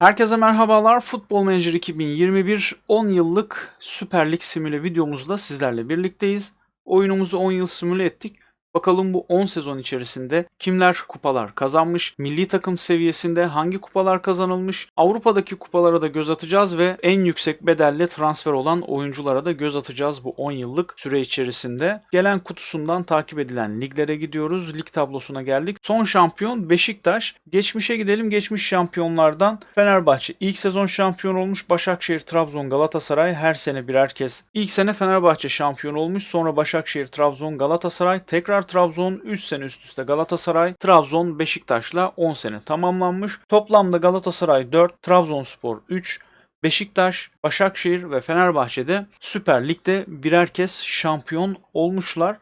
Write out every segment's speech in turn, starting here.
Herkese merhabalar. Futbol Manager 2021 10 yıllık Süper Lig simüle videomuzla sizlerle birlikteyiz. Oyunumuzu 10 yıl simüle ettik. Bakalım bu 10 sezon içerisinde kimler kupalar kazanmış, milli takım seviyesinde hangi kupalar kazanılmış, Avrupa'daki kupalara da göz atacağız ve en yüksek bedelle transfer olan oyunculara da göz atacağız bu 10 yıllık süre içerisinde. Gelen kutusundan takip edilen liglere gidiyoruz. Lig tablosuna geldik. Son şampiyon Beşiktaş. Geçmişe gidelim. Geçmiş şampiyonlardan Fenerbahçe ilk sezon şampiyon olmuş. Başakşehir, Trabzon, Galatasaray her sene birer kez. İlk sene Fenerbahçe şampiyon olmuş. Sonra Başakşehir, Trabzon, Galatasaray. Tekrar Trabzon 3 sene üst üste Galatasaray. Trabzon Beşiktaş'la 10 sene tamamlanmış. Toplamda Galatasaray 4, Trabzonspor 3, Beşiktaş, Başakşehir ve Fenerbahçe'de Süper Lig'de birer kez şampiyon olmuşlar.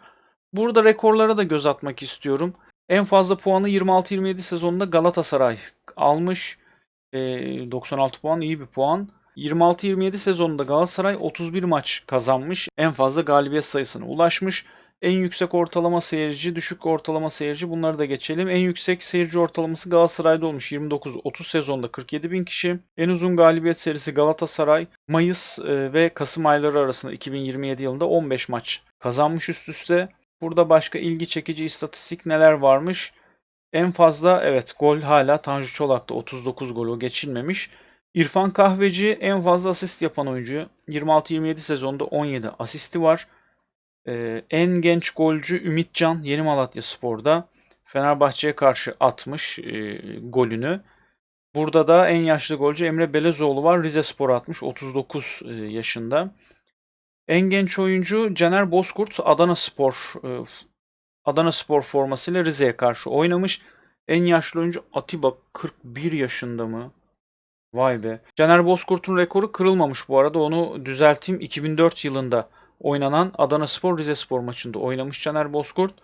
Burada rekorlara da göz atmak istiyorum. En fazla puanı 26-27 sezonunda Galatasaray almış. Ee, 96 puan iyi bir puan. 26-27 sezonunda Galatasaray 31 maç kazanmış. En fazla galibiyet sayısına ulaşmış. En yüksek ortalama seyirci, düşük ortalama seyirci bunları da geçelim. En yüksek seyirci ortalaması Galatasaray'da olmuş 29-30 sezonda 47 bin kişi. En uzun galibiyet serisi Galatasaray Mayıs e, ve Kasım ayları arasında 2027 yılında 15 maç kazanmış üst üste. Burada başka ilgi çekici istatistik neler varmış? En fazla evet gol hala Tanju Çolak'ta 39 gol o geçilmemiş. İrfan Kahveci en fazla asist yapan oyuncu. 26-27 sezonda 17 asisti var. Ee, en genç golcü Ümitcan Yeni Malatya Spor'da. Fenerbahçe'ye karşı atmış e, golünü. Burada da en yaşlı golcü Emre Belezoğlu var. Rize Spor atmış 39 e, yaşında. En genç oyuncu Caner Bozkurt Adana Spor e, Adana Spor formasıyla Rize'ye karşı oynamış. En yaşlı oyuncu Atiba 41 yaşında mı? Vay be. Caner Bozkurt'un rekoru kırılmamış bu arada. Onu düzelteyim. 2004 yılında oynanan Adana Spor Rize Spor maçında oynamış Caner Bozkurt.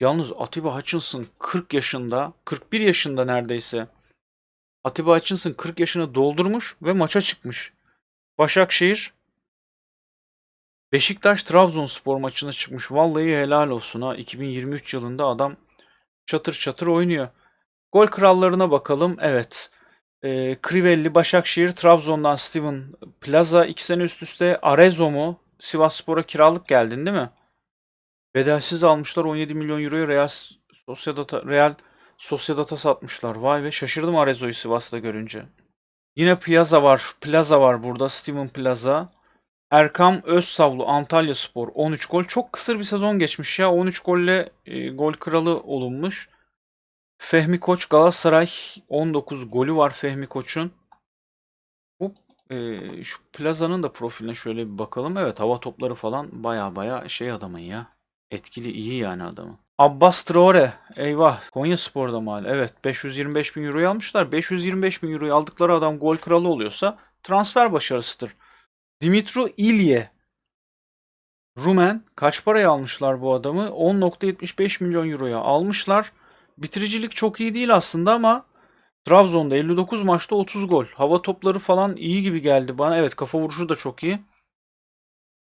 Yalnız Atiba Hutchinson 40 yaşında, 41 yaşında neredeyse. Atiba Hutchinson 40 yaşını doldurmuş ve maça çıkmış. Başakşehir Beşiktaş Trabzonspor maçına çıkmış. Vallahi helal olsun ha. 2023 yılında adam çatır çatır oynuyor. Gol krallarına bakalım. Evet. Ee, Crivelli, Başakşehir, Trabzon'dan Steven Plaza 2 sene üst üste. Arezzo mu? Sivasspor'a kiralık geldin değil mi? Bedelsiz almışlar 17 milyon euroya Real Sociedad'a Real Sociedad'a satmışlar. Vay be şaşırdım Arezzo'yu Sivas'ta görünce. Yine Plaza var. Plaza var burada. Steven Plaza. Erkam Özsavlu Antalya Spor 13 gol. Çok kısır bir sezon geçmiş ya. 13 golle e, gol kralı olunmuş. Fehmi Koç Galatasaray 19 golü var Fehmi Koç'un. Bu e, şu Plaza'nın da profiline şöyle bir bakalım. Evet hava topları falan baya baya şey adamın ya. Etkili iyi yani adamın. Abbas Traore. Eyvah. Konya Spor'da mal. Evet 525 bin euroyu almışlar. 525 bin euroyu aldıkları adam gol kralı oluyorsa transfer başarısıdır. Dimitru İlye. Rumen. Kaç paraya almışlar bu adamı? 10.75 milyon euroya almışlar. Bitiricilik çok iyi değil aslında ama Trabzon'da 59 maçta 30 gol. Hava topları falan iyi gibi geldi bana. Evet kafa vuruşu da çok iyi.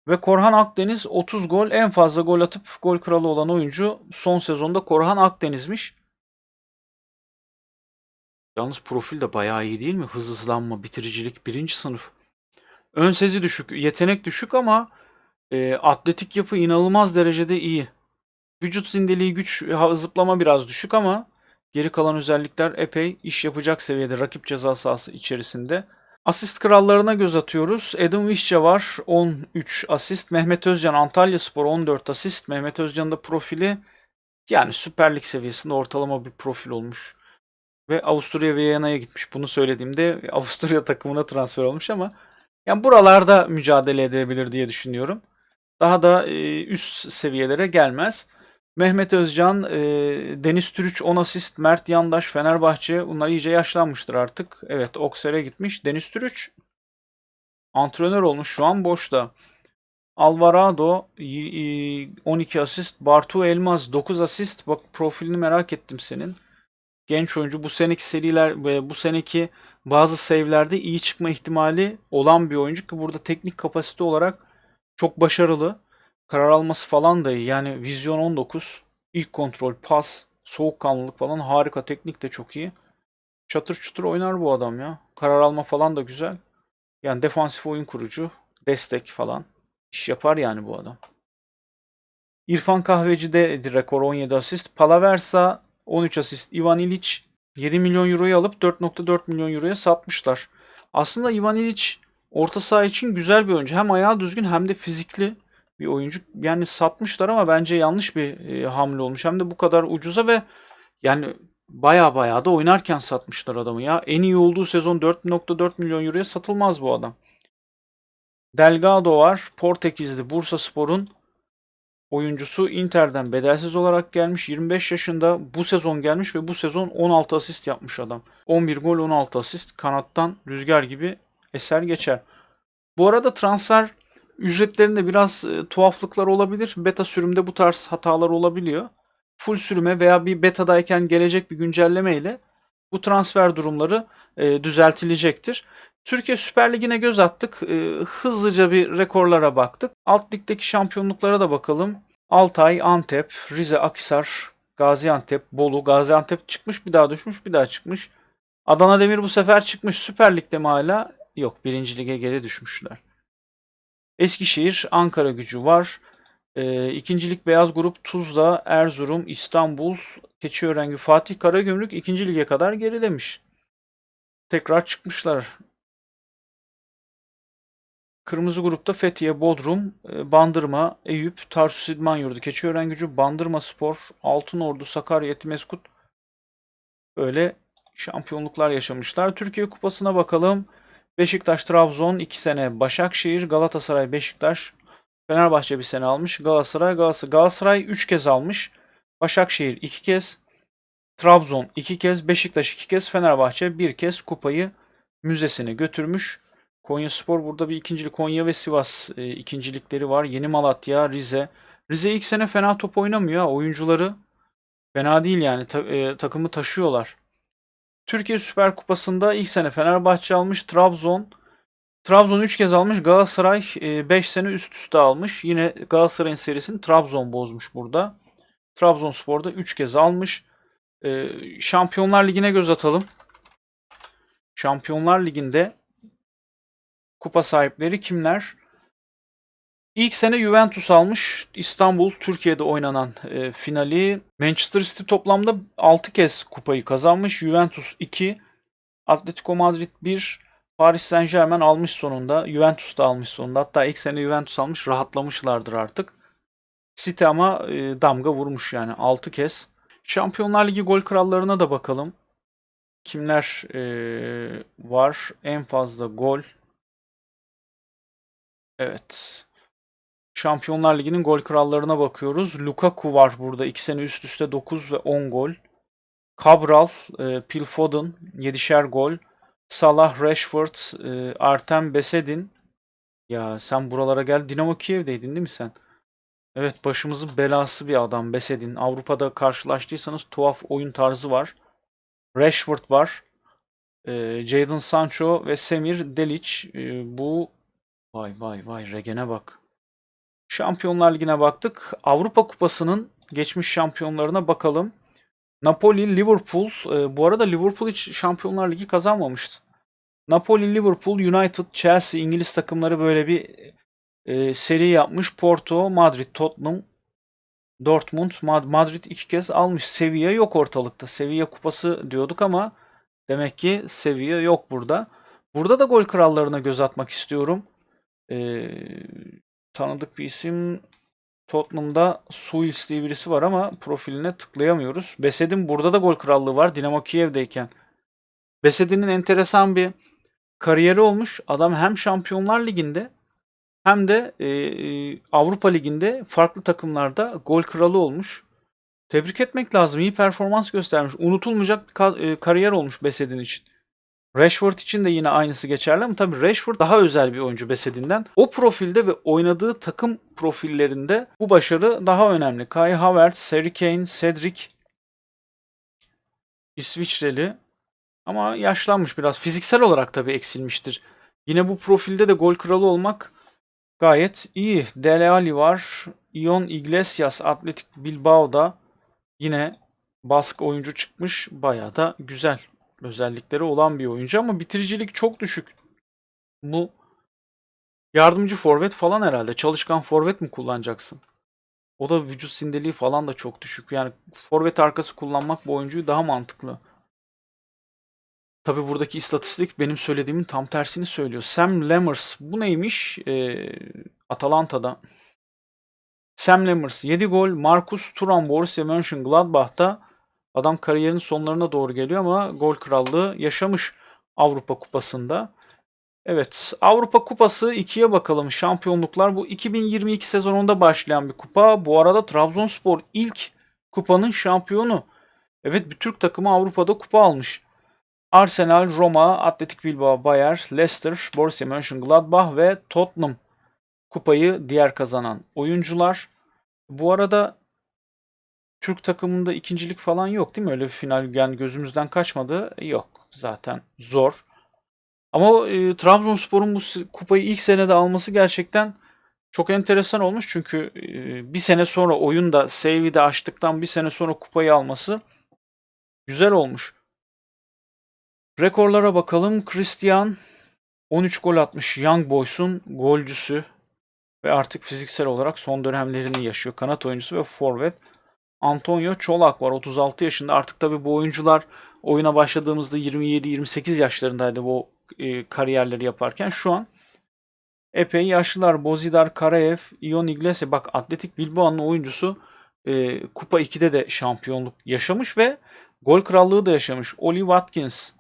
Ve Korhan Akdeniz 30 gol. En fazla gol atıp gol kralı olan oyuncu son sezonda Korhan Akdeniz'miş. Yalnız profil de bayağı iyi değil mi? Hız hızlanma, bitiricilik birinci sınıf. Ön sezi düşük, yetenek düşük ama e, atletik yapı inanılmaz derecede iyi. Vücut zindeliği, güç, zıplama biraz düşük ama geri kalan özellikler epey iş yapacak seviyede rakip ceza sahası içerisinde. Asist krallarına göz atıyoruz. Adam Vişçe var 13 asist. Mehmet Özcan Antalya Spor 14 asist. Mehmet Özcan'ın da profili yani Süper Lig seviyesinde ortalama bir profil olmuş. Ve Avusturya Viyana'ya gitmiş. Bunu söylediğimde Avusturya takımına transfer olmuş ama yani buralarda mücadele edebilir diye düşünüyorum. Daha da e, üst seviyelere gelmez. Mehmet Özcan, e, Deniz Türüç 10 asist, Mert Yandaş, Fenerbahçe bunlar iyice yaşlanmıştır artık. Evet Okser'e gitmiş. Deniz Türüç antrenör olmuş şu an boşta. Alvarado 12 asist, Bartu Elmaz 9 asist. Bak profilini merak ettim senin. Genç oyuncu bu seneki seriler ve bu seneki bazı save'lerde iyi çıkma ihtimali olan bir oyuncu ki burada teknik kapasite olarak çok başarılı. Karar alması falan da iyi. Yani vizyon 19, ilk kontrol, pas, soğukkanlılık falan harika. Teknik de çok iyi. Çatır çutur oynar bu adam ya. Karar alma falan da güzel. Yani defansif oyun kurucu, destek falan. İş yapar yani bu adam. İrfan Kahveci de rekor 17 asist. Palaversa 13 asist. Ivan Ilic 7 milyon euroyu alıp 4.4 milyon euroya satmışlar. Aslında Ivan Ilic orta saha için güzel bir oyuncu. Hem ayağı düzgün hem de fizikli bir oyuncu. Yani satmışlar ama bence yanlış bir e, hamle olmuş. Hem de bu kadar ucuza ve yani baya baya da oynarken satmışlar adamı ya. En iyi olduğu sezon 4.4 milyon euroya satılmaz bu adam. Delgado var. Portekizli Bursa Spor'un oyuncusu Inter'den bedelsiz olarak gelmiş. 25 yaşında bu sezon gelmiş ve bu sezon 16 asist yapmış adam. 11 gol 16 asist. Kanattan rüzgar gibi eser geçer. Bu arada transfer ücretlerinde biraz e, tuhaflıklar olabilir. Beta sürümde bu tarz hatalar olabiliyor. Full sürüme veya bir betadayken gelecek bir güncelleme ile bu transfer durumları e, düzeltilecektir. Türkiye Süper Ligi'ne göz attık. E, hızlıca bir rekorlara baktık. Alt ligdeki şampiyonluklara da bakalım. Altay, Antep, Rize, Akhisar, Gaziantep, Bolu. Gaziantep çıkmış bir daha düşmüş bir daha çıkmış. Adana Demir bu sefer çıkmış. Süper Lig'de mi hala? Yok. Birinci Lig'e geri düşmüşler. Eskişehir, Ankara gücü var. E, ikincilik Beyaz Grup Tuzla, Erzurum, İstanbul, Keçiören, Fatih Karagümrük ikinci lige kadar gerilemiş. Tekrar çıkmışlar. Kırmızı grupta Fethiye, Bodrum, e, Bandırma, Eyüp, Tarsus İdman Yurdu, Keçiören Gücü, Bandırma Spor, Altınordu, Sakarya, Etimeskut böyle şampiyonluklar yaşamışlar. Türkiye Kupası'na bakalım. Beşiktaş, Trabzon 2 sene, Başakşehir, Galatasaray, Beşiktaş, Fenerbahçe bir sene almış. Galatasaray, Galatasaray, Galatasaray 3 kez almış. Başakşehir 2 kez, Trabzon 2 kez, Beşiktaş 2 kez, Fenerbahçe 1 kez kupayı müzesine götürmüş. Konya Spor burada bir ikincilik. Konya ve Sivas e, ikincilikleri var. Yeni Malatya, Rize. Rize ilk sene fena top oynamıyor. Oyuncuları fena değil yani. Ta, e, takımı taşıyorlar. Türkiye Süper Kupası'nda ilk sene Fenerbahçe almış. Trabzon Trabzon 3 kez almış. Galatasaray 5 sene üst üste almış. Yine Galatasaray'ın serisini Trabzon bozmuş burada. Trabzonspor'da 3 kez almış. E, Şampiyonlar Ligi'ne göz atalım. Şampiyonlar Ligi'nde kupa sahipleri kimler? İlk sene Juventus almış. İstanbul, Türkiye'de oynanan e, finali. Manchester City toplamda 6 kez kupayı kazanmış. Juventus 2, Atletico Madrid 1, Paris Saint Germain almış sonunda. Juventus da almış sonunda. Hatta ilk sene Juventus almış. Rahatlamışlardır artık. City ama e, damga vurmuş yani 6 kez. Şampiyonlar Ligi gol krallarına da bakalım. Kimler e, var? En fazla gol Evet. Şampiyonlar Ligi'nin gol krallarına bakıyoruz. Lukaku var burada. 2 sene üst üste 9 ve 10 gol. Cabral, e, Phil Foden 7'şer gol. Salah, Rashford, e, Artem Besedin. Ya sen buralara gel. Dinamo Kiev'deydin değil mi sen? Evet başımızın belası bir adam Besedin. Avrupa'da karşılaştıysanız tuhaf oyun tarzı var. Rashford var. E, Jadon Sancho ve Semir Delic. E, bu Vay vay vay Regen'e bak. Şampiyonlar Ligi'ne baktık. Avrupa Kupası'nın geçmiş şampiyonlarına bakalım. Napoli, Liverpool. E, bu arada Liverpool hiç Şampiyonlar Ligi kazanmamıştı. Napoli, Liverpool, United, Chelsea, İngiliz takımları böyle bir e, seri yapmış. Porto, Madrid, Tottenham, Dortmund, Madrid iki kez almış. Sevilla yok ortalıkta. Sevilla kupası diyorduk ama demek ki Sevilla yok burada. Burada da gol krallarına göz atmak istiyorum. Ee, tanıdık bir isim Tottenham'da Suils diye birisi var ama profiline tıklayamıyoruz. Besed'in burada da gol krallığı var Dinamo Kiev'deyken. Besed'in enteresan bir kariyeri olmuş. Adam hem Şampiyonlar Ligi'nde hem de e, e Avrupa Ligi'nde farklı takımlarda gol kralı olmuş. Tebrik etmek lazım. İyi performans göstermiş. Unutulmayacak bir e, kariyer olmuş Besed'in için. Rashford için de yine aynısı geçerli ama tabii Rashford daha özel bir oyuncu Besedi'nden. O profilde ve oynadığı takım profillerinde bu başarı daha önemli. Kai Havertz, Harry Kane, Cedric İsviçreli ama yaşlanmış biraz. Fiziksel olarak tabii eksilmiştir. Yine bu profilde de gol kralı olmak gayet iyi. Dele Alli var. Ion Iglesias Atletik Bilbao'da yine Bask oyuncu çıkmış. Bayağı da güzel. Özellikleri olan bir oyuncu ama bitiricilik çok düşük. Bu yardımcı forvet falan herhalde. Çalışkan forvet mi kullanacaksın? O da vücut sindeliği falan da çok düşük. Yani forvet arkası kullanmak bu oyuncuyu daha mantıklı. Tabi buradaki istatistik benim söylediğimin tam tersini söylüyor. Sam Lammers bu neymiş? Ee, Atalanta'da. Sam Lammers 7 gol. Marcus Thuram Borussia Mönchengladbach'ta adam kariyerinin sonlarına doğru geliyor ama gol krallığı yaşamış Avrupa Kupası'nda. Evet Avrupa Kupası 2'ye bakalım. Şampiyonluklar bu 2022 sezonunda başlayan bir kupa. Bu arada Trabzonspor ilk kupanın şampiyonu. Evet bir Türk takımı Avrupa'da kupa almış. Arsenal, Roma, Atletik Bilbao, Bayer, Leicester, Borussia Mönchengladbach ve Tottenham kupayı diğer kazanan oyuncular. Bu arada Türk takımında ikincilik falan yok değil mi? Öyle bir final yani gözümüzden kaçmadı. Yok zaten zor. Ama e, Trabzonspor'un bu kupayı ilk senede alması gerçekten çok enteresan olmuş. Çünkü e, bir sene sonra oyunda save'i de açtıktan bir sene sonra kupayı alması güzel olmuş. Rekorlara bakalım. Christian 13 gol atmış Young Boys'un golcüsü ve artık fiziksel olarak son dönemlerini yaşıyor. Kanat oyuncusu ve forvet. Antonio Çolak var 36 yaşında. Artık tabi bu oyuncular oyuna başladığımızda 27-28 yaşlarındaydı bu e, kariyerleri yaparken. Şu an epey yaşlılar. Bozidar Karayev, Ion Iglesias. Bak Atletik Bilbao'nun oyuncusu e, Kupa 2'de de şampiyonluk yaşamış ve gol krallığı da yaşamış. Oli Watkins,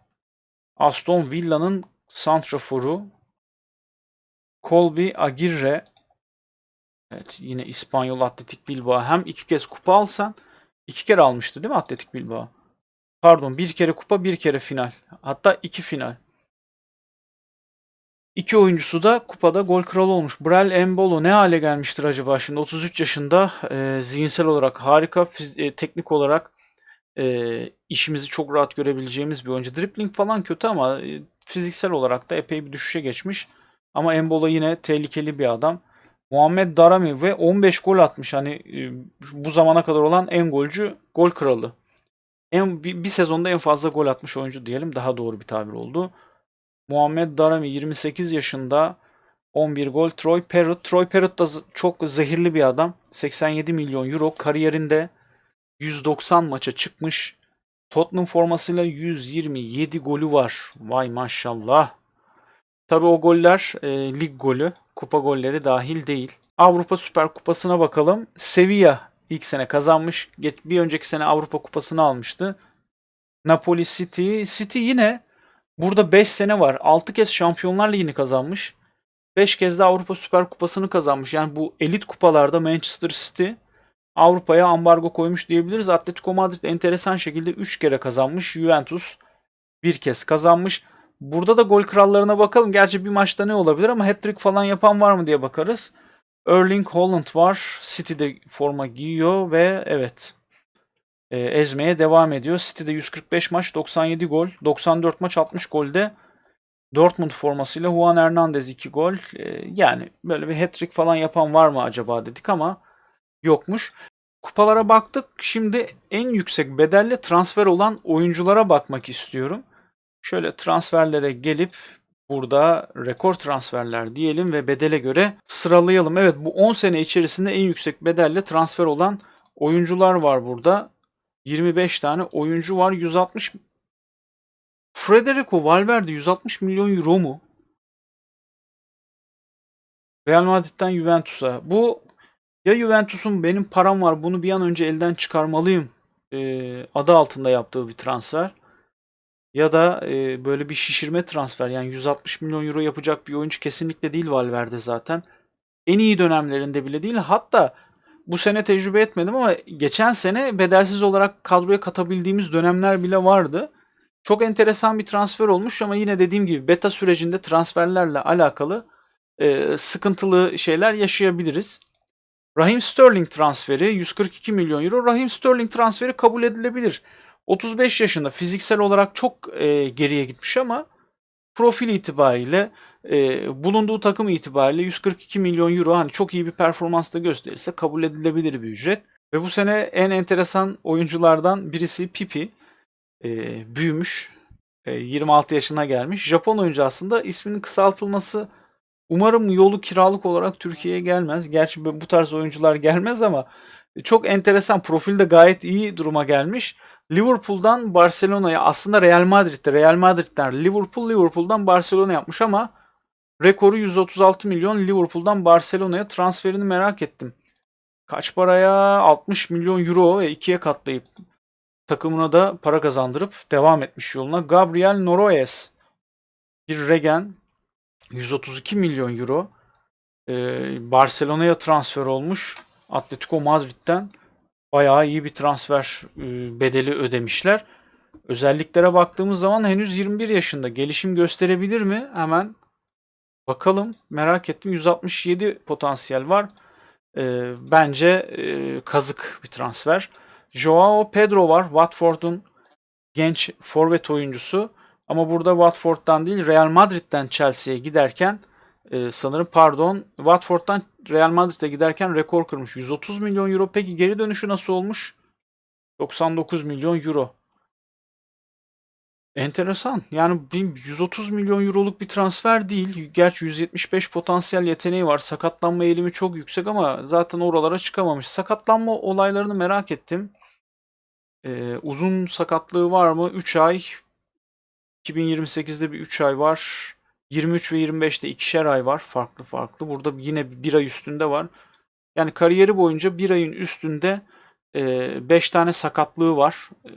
Aston Villa'nın santraforu Colby Aguirre Evet yine İspanyol Atletik Bilbao. Hem iki kez kupa alsan iki kere almıştı değil mi Atletik Bilbao? Pardon bir kere kupa bir kere final. Hatta iki final. İki oyuncusu da kupada gol kralı olmuş. Brel Embolo ne hale gelmiştir acaba şimdi? 33 yaşında e, zihinsel olarak harika, e, teknik olarak e, işimizi çok rahat görebileceğimiz bir oyuncu. Dribbling falan kötü ama e, fiziksel olarak da epey bir düşüşe geçmiş. Ama Embolo yine tehlikeli bir adam. Muhammed Darami ve 15 gol atmış. Hani e, bu zamana kadar olan en golcü gol kralı. En, bir, bir sezonda en fazla gol atmış oyuncu diyelim. Daha doğru bir tabir oldu. Muhammed Darami 28 yaşında 11 gol. Troy Parrott. Troy Parrott da çok zehirli bir adam. 87 milyon euro kariyerinde 190 maça çıkmış. Tottenham formasıyla 127 golü var. Vay maşallah. Tabi o goller e, lig golü. Kupa golleri dahil değil. Avrupa Süper Kupası'na bakalım. Sevilla ilk sene kazanmış. Bir önceki sene Avrupa Kupası'nı almıştı. Napoli City. City yine burada 5 sene var. 6 kez Şampiyonlar Ligi'ni kazanmış. 5 kez de Avrupa Süper Kupası'nı kazanmış. Yani bu elit kupalarda Manchester City Avrupa'ya ambargo koymuş diyebiliriz. Atletico Madrid enteresan şekilde 3 kere kazanmış. Juventus bir kez kazanmış. Burada da gol krallarına bakalım. Gerçi bir maçta ne olabilir ama hat-trick falan yapan var mı diye bakarız. Erling Haaland var. City'de forma giyiyor ve evet e, ezmeye devam ediyor. City'de 145 maç 97 gol. 94 maç 60 golde Dortmund formasıyla Juan Hernandez 2 gol. E, yani böyle bir hat-trick falan yapan var mı acaba dedik ama yokmuş. Kupalara baktık. Şimdi en yüksek bedelle transfer olan oyunculara bakmak istiyorum. Şöyle transferlere gelip burada rekor transferler diyelim ve bedele göre sıralayalım. Evet bu 10 sene içerisinde en yüksek bedelle transfer olan oyuncular var burada. 25 tane oyuncu var. 160 Federico Valverde 160 milyon euro mu? Real Madrid'den Juventus'a. Bu ya Juventus'un benim param var bunu bir an önce elden çıkarmalıyım e, adı altında yaptığı bir transfer. Ya da e, böyle bir şişirme transfer yani 160 milyon euro yapacak bir oyuncu kesinlikle değil Valverde zaten. En iyi dönemlerinde bile değil. Hatta bu sene tecrübe etmedim ama geçen sene bedelsiz olarak kadroya katabildiğimiz dönemler bile vardı. Çok enteresan bir transfer olmuş ama yine dediğim gibi beta sürecinde transferlerle alakalı e, sıkıntılı şeyler yaşayabiliriz. Raheem Sterling transferi 142 milyon euro. Raheem Sterling transferi kabul edilebilir. 35 yaşında fiziksel olarak çok e, geriye gitmiş ama profil itibariyle e, bulunduğu takım itibariyle 142 milyon euro hani çok iyi bir performans da gösterirse kabul edilebilir bir ücret. Ve bu sene en enteresan oyunculardan birisi Pipi. E, büyümüş. E, 26 yaşına gelmiş. Japon oyuncu aslında isminin kısaltılması umarım yolu kiralık olarak Türkiye'ye gelmez. Gerçi bu tarz oyuncular gelmez ama çok enteresan. Profilde gayet iyi duruma gelmiş. Liverpool'dan Barcelona'ya aslında Real Madrid'de Real Madrid'den Liverpool Liverpool'dan Barcelona yapmış ama rekoru 136 milyon Liverpool'dan Barcelona'ya transferini merak ettim. Kaç paraya? 60 milyon euro ve ikiye katlayıp takımına da para kazandırıp devam etmiş yoluna. Gabriel Noroes bir regen 132 milyon euro Ee, Barcelona'ya transfer olmuş. Atletico Madrid'den bayağı iyi bir transfer e, bedeli ödemişler. Özelliklere baktığımız zaman henüz 21 yaşında. Gelişim gösterebilir mi? Hemen bakalım. Merak ettim. 167 potansiyel var. Ee, bence e, kazık bir transfer. Joao Pedro var. Watford'un genç forvet oyuncusu. Ama burada Watford'dan değil Real Madrid'den Chelsea'ye giderken e, sanırım pardon Watford'dan Real Madrid'e giderken rekor kırmış. 130 milyon euro. Peki geri dönüşü nasıl olmuş? 99 milyon euro. Enteresan. Yani bir 130 milyon euroluk bir transfer değil. Gerçi 175 potansiyel yeteneği var. Sakatlanma eğilimi çok yüksek ama zaten oralara çıkamamış. Sakatlanma olaylarını merak ettim. Ee, uzun sakatlığı var mı? 3 ay. 2028'de bir 3 ay var. 23 ve 25'te ikişer ay var. Farklı farklı. Burada yine bir ay üstünde var. Yani kariyeri boyunca bir ayın üstünde 5 tane sakatlığı var. E,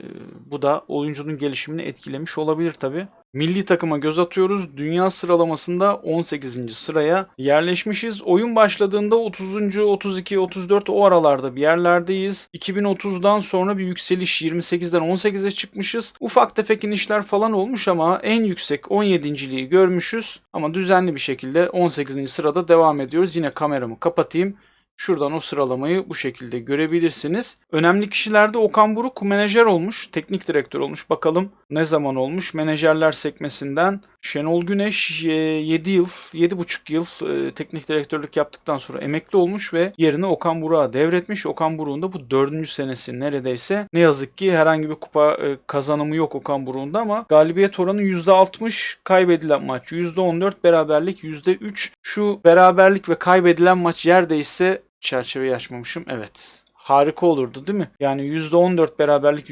bu da oyuncunun gelişimini etkilemiş olabilir tabi. Milli takıma göz atıyoruz. Dünya sıralamasında 18. sıraya yerleşmişiz. Oyun başladığında 30. 32 34 o aralarda bir yerlerdeyiz. 2030'dan sonra bir yükseliş 28'den 18'e çıkmışız. Ufak tefek inişler falan olmuş ama en yüksek 17.liği görmüşüz. Ama düzenli bir şekilde 18. sırada devam ediyoruz. Yine kameramı kapatayım. Şuradan o sıralamayı bu şekilde görebilirsiniz. Önemli kişilerde Okan Buruk menajer olmuş, teknik direktör olmuş. Bakalım ne zaman olmuş? Menajerler sekmesinden Şenol Güneş 7 yıl, 7,5 yıl e, teknik direktörlük yaptıktan sonra emekli olmuş ve yerini Okan Buruk'a devretmiş. Okan Buruk'un da bu dördüncü senesi neredeyse. Ne yazık ki herhangi bir kupa e, kazanımı yok Okan Buruk'un da ama galibiyet oranı %60, kaybedilen maç %14, beraberlik %3. Şu beraberlik ve kaybedilen maç yerdeyse çerçeveyi açmamışım. Evet. Harika olurdu değil mi? Yani %14 beraberlik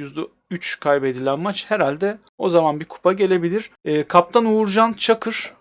%3 kaybedilen maç herhalde o zaman bir kupa gelebilir. E, Kaptan Uğurcan Çakır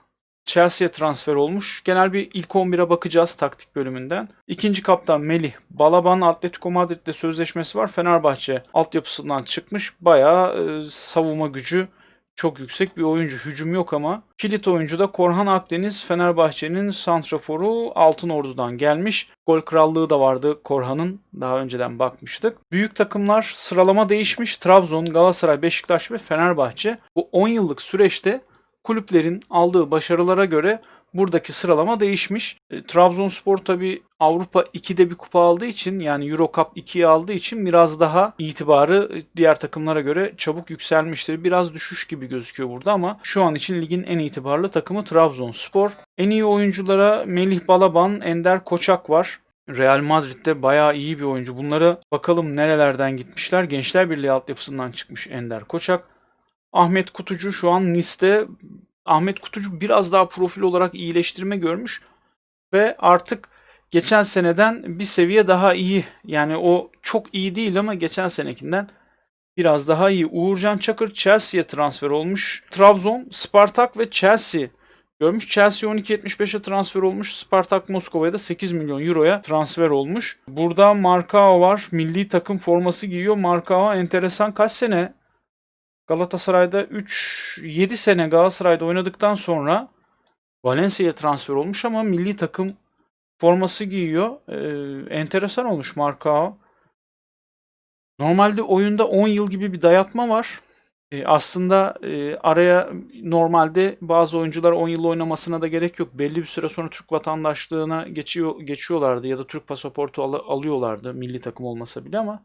Chelsea'ye transfer olmuş. Genel bir ilk 11'e bakacağız taktik bölümünden. İkinci kaptan Melih Balaban Atletico Madrid'de sözleşmesi var. Fenerbahçe altyapısından çıkmış. Bayağı e, savunma gücü çok yüksek bir oyuncu. Hücum yok ama. Kilit oyuncu da Korhan Akdeniz Fenerbahçe'nin santraforu Altın Ordu'dan gelmiş. Gol krallığı da vardı Korhan'ın. Daha önceden bakmıştık. Büyük takımlar sıralama değişmiş. Trabzon, Galatasaray, Beşiktaş ve Fenerbahçe. Bu 10 yıllık süreçte kulüplerin aldığı başarılara göre buradaki sıralama değişmiş. E, Trabzonspor tabi Avrupa 2'de bir kupa aldığı için yani Euro Cup 2'yi aldığı için biraz daha itibarı diğer takımlara göre çabuk yükselmiştir. Biraz düşüş gibi gözüküyor burada ama şu an için ligin en itibarlı takımı Trabzonspor. En iyi oyunculara Melih Balaban, Ender Koçak var. Real Madrid'de bayağı iyi bir oyuncu. Bunlara bakalım nerelerden gitmişler. Gençler Birliği altyapısından çıkmış Ender Koçak. Ahmet Kutucu şu an Nice'de Ahmet Kutucu biraz daha profil olarak iyileştirme görmüş ve artık geçen seneden bir seviye daha iyi. Yani o çok iyi değil ama geçen senekinden biraz daha iyi. Uğurcan Çakır Chelsea'ye transfer olmuş. Trabzon, Spartak ve Chelsea görmüş. Chelsea 12.75'e transfer olmuş. Spartak Moskova'ya da 8 milyon euroya transfer olmuş. Burada Markao var. Milli takım forması giyiyor. Markao enteresan kaç sene Galatasaray'da 3 7 sene Galatasaray'da oynadıktan sonra Valencia'ya transfer olmuş ama milli takım forması giyiyor. Ee, enteresan olmuş Marcao. Normalde oyunda 10 yıl gibi bir dayatma var. Ee, aslında e, araya normalde bazı oyuncular 10 yıl oynamasına da gerek yok. Belli bir süre sonra Türk vatandaşlığına geçiyor geçiyorlardı ya da Türk pasaportu al- alıyorlardı milli takım olmasa bile ama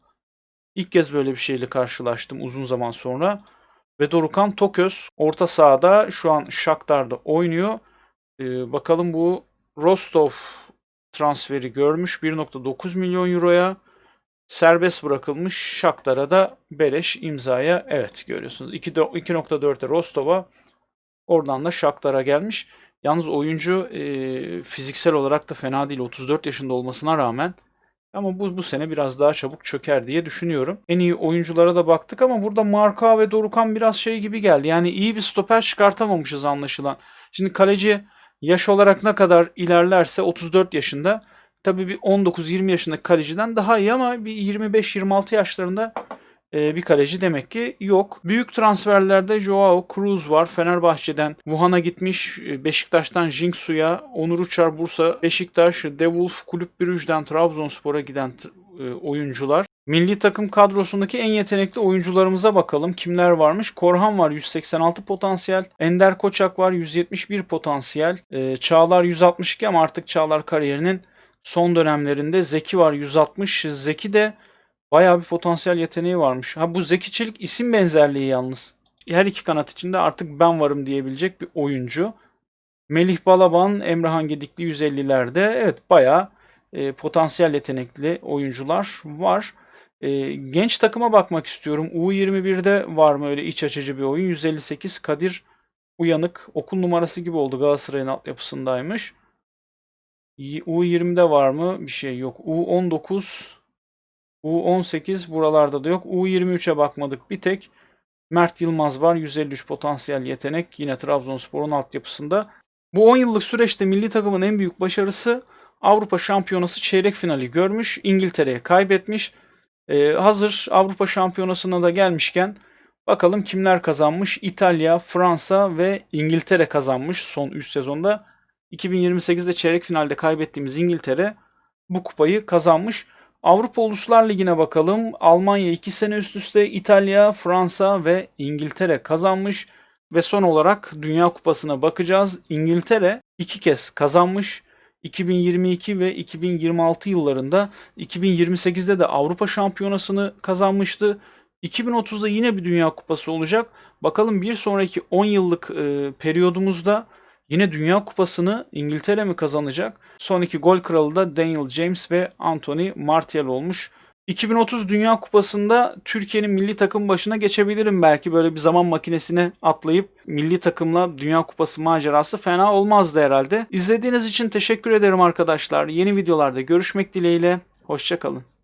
ilk kez böyle bir şeyle karşılaştım uzun zaman sonra. Ve Dorukan Toköz orta sahada şu an Shakhtar'da oynuyor. Ee, bakalım bu Rostov transferi görmüş 1.9 milyon euroya. serbest bırakılmış. Shakhtar'a da beleş imzaya evet görüyorsunuz. 2.4'e Rostov'a oradan da Shakhtar'a gelmiş. Yalnız oyuncu e, fiziksel olarak da fena değil. 34 yaşında olmasına rağmen ama bu, bu sene biraz daha çabuk çöker diye düşünüyorum. En iyi oyunculara da baktık ama burada Marka ve Dorukan biraz şey gibi geldi. Yani iyi bir stoper çıkartamamışız anlaşılan. Şimdi kaleci yaş olarak ne kadar ilerlerse 34 yaşında tabii bir 19-20 yaşındaki kaleciden daha iyi ama bir 25-26 yaşlarında e, bir kaleci demek ki yok. Büyük transferlerde Joao Cruz var. Fenerbahçe'den Wuhan'a gitmiş. E, Beşiktaş'tan Jinksu'ya, Onur Uçar Bursa, Beşiktaş, De Wolf, Kulüp Brugge'den Trabzonspor'a giden e, oyuncular. Milli takım kadrosundaki en yetenekli oyuncularımıza bakalım. Kimler varmış? Korhan var 186 potansiyel. Ender Koçak var 171 potansiyel. E, Çağlar 162 ama artık Çağlar kariyerinin son dönemlerinde. Zeki var 160. Zeki de Bayağı bir potansiyel yeteneği varmış. Ha bu Zeki Çelik isim benzerliği yalnız. Her iki kanat içinde artık ben varım diyebilecek bir oyuncu. Melih Balaban, Emrahan Gedikli 150'lerde evet bayağı e, potansiyel yetenekli oyuncular var. E, genç takıma bakmak istiyorum. U21'de var mı öyle iç açıcı bir oyun? 158 Kadir Uyanık. Okul numarası gibi oldu Galatasaray'ın altyapısındaymış. U20'de var mı? Bir şey yok. U19 U18 buralarda da yok. U23'e bakmadık bir tek. Mert Yılmaz var. 153 potansiyel yetenek. Yine Trabzonspor'un altyapısında. Bu 10 yıllık süreçte milli takımın en büyük başarısı Avrupa Şampiyonası çeyrek finali görmüş. İngiltere'ye kaybetmiş. Ee, hazır Avrupa Şampiyonası'na da gelmişken bakalım kimler kazanmış? İtalya, Fransa ve İngiltere kazanmış son 3 sezonda. 2028'de çeyrek finalde kaybettiğimiz İngiltere bu kupayı kazanmış. Avrupa Uluslar Ligi'ne bakalım. Almanya 2 sene üst üste, İtalya, Fransa ve İngiltere kazanmış. Ve son olarak Dünya Kupası'na bakacağız. İngiltere 2 kez kazanmış. 2022 ve 2026 yıllarında 2028'de de Avrupa Şampiyonası'nı kazanmıştı. 2030'da yine bir Dünya Kupası olacak. Bakalım bir sonraki 10 yıllık e, periyodumuzda Yine Dünya Kupası'nı İngiltere mi kazanacak? Son iki gol kralı da Daniel James ve Anthony Martial olmuş. 2030 Dünya Kupası'nda Türkiye'nin milli takım başına geçebilirim belki böyle bir zaman makinesine atlayıp milli takımla Dünya Kupası macerası fena olmazdı herhalde. İzlediğiniz için teşekkür ederim arkadaşlar. Yeni videolarda görüşmek dileğiyle. Hoşçakalın.